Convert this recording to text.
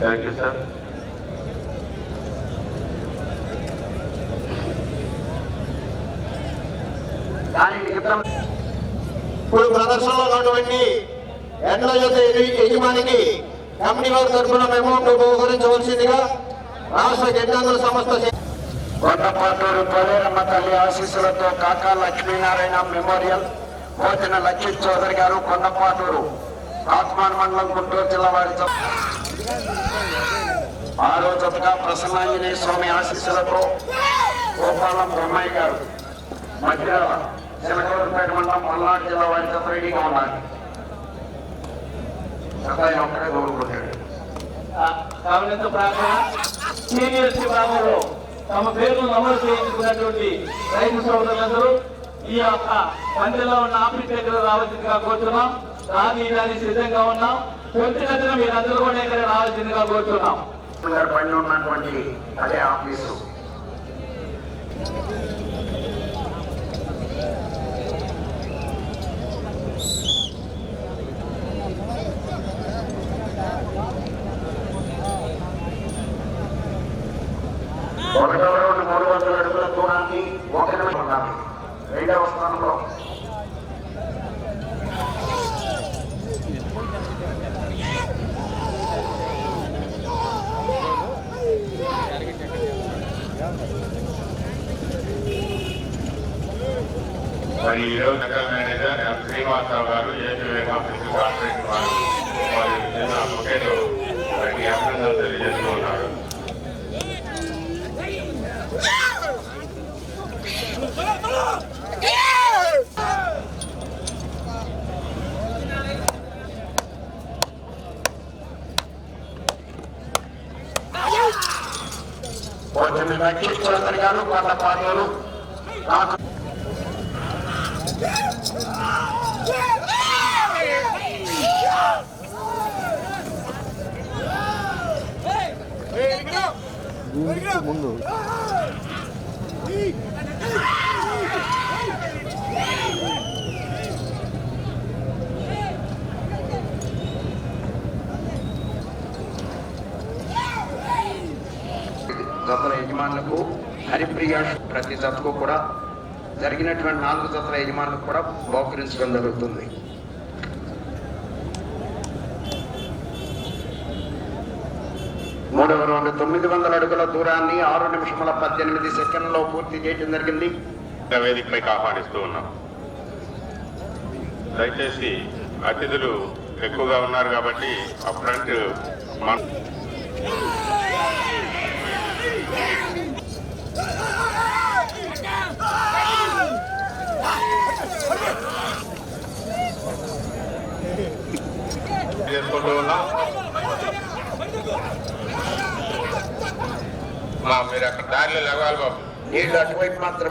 Thank you sir దాని మిగతా ఇప్పుడు ప్రదర్శనలో ఉన్నటువంటి ఎండ్ల యొక్క యజ- యజమానికి కమిటీ వారి తరఫున అమౌంట్ బహుకరించవలసిందిగా రాష్ట్ర గిడ్డంగుల సంస్థ కొండపాటూరు పోలేరమ్మ తల్లి ఆశీస్సులతో కాకా లక్ష్మీనారాయణ మెమోరియల్ పోతిన లక్ష్మీ చౌదరి గారు కొండపాటూరు ఆత్మాన్ మండలం గుంటూరు జిల్లా వారి జత. ఆరో జతగా ప్రసన్నాంజనేయ స్వామి ఆశీస్సులతో గోపాలం బ్రహ్మయ్య గారు మధ్యరాల చిలకలూరుపేట మండలం పల్నాడు జిల్లా వారి జత రెడీగా ఉన్నారు. సదాయి ఒక్కడే కోరుకుంటాడు కావలింత ప్రాంగణ సీనియర్ విభాగంలో తమ పేర్లు నమోదు చేయించుకున్నటువంటి రైతు సోదరులందరూ ఈ యొక్క మందిలో ఉన్న ఆఫీస్ దగ్గర రావాల్సిందిగా కోరుతున్నాం. రాని దాని సిద్ధంగా ఉన్నాం. కొద్దిగా మీరందరూ కూడా ఇక్కడ రావాల్సిందిగా కోరుతున్నాం. పైన ఉన్నటువంటి అదే ఆఫీసు. ఒకటవ రౌండ్ మూడు వందల అడుగుల దూరాన్ని ఒకటి ఉండాలి. రెండవ స్థానంలో మరి ఈరోజు జనరల్ మేనేజర్ ఎం శ్రీనివాసరావు గారు ఏపీ ఆఫీసు కాన్ఫరెన్స్ వారు వారి జిల్లా బొకేలో వారికి అభినందనలు తెలియజేస్తూ ఉన్నారు. కొంచెం లక్ష్మీ గారు కొంత పాటలు నాకు జతల యజమానులకు హరిప్రియ ప్రతి జతకు కూడా జరిగినటువంటి నాలుగు జతల యజమానులకు కూడా బహుకరించడం జరుగుతుంది. మూడవ రౌండ్ తొమ్మిది వందల అడుగుల దూరాన్ని ఆరు నిమిషముల పద్దెనిమిది సెకండ్లో పూర్తి చేయడం జరిగింది. వేదికపైకి ఆహ్వానిస్తూ ఉన్నాం. దయచేసి అతిథులు ఎక్కువగా ఉన్నారు కాబట్టి ఆ ఫ్రంట్ మన చేసుకుంటూ ఉన్నాం మా మీరు అక్కడ దారిలో లేవాలి బాబు. నీళ్ళు అటువైపు మాత్రమే.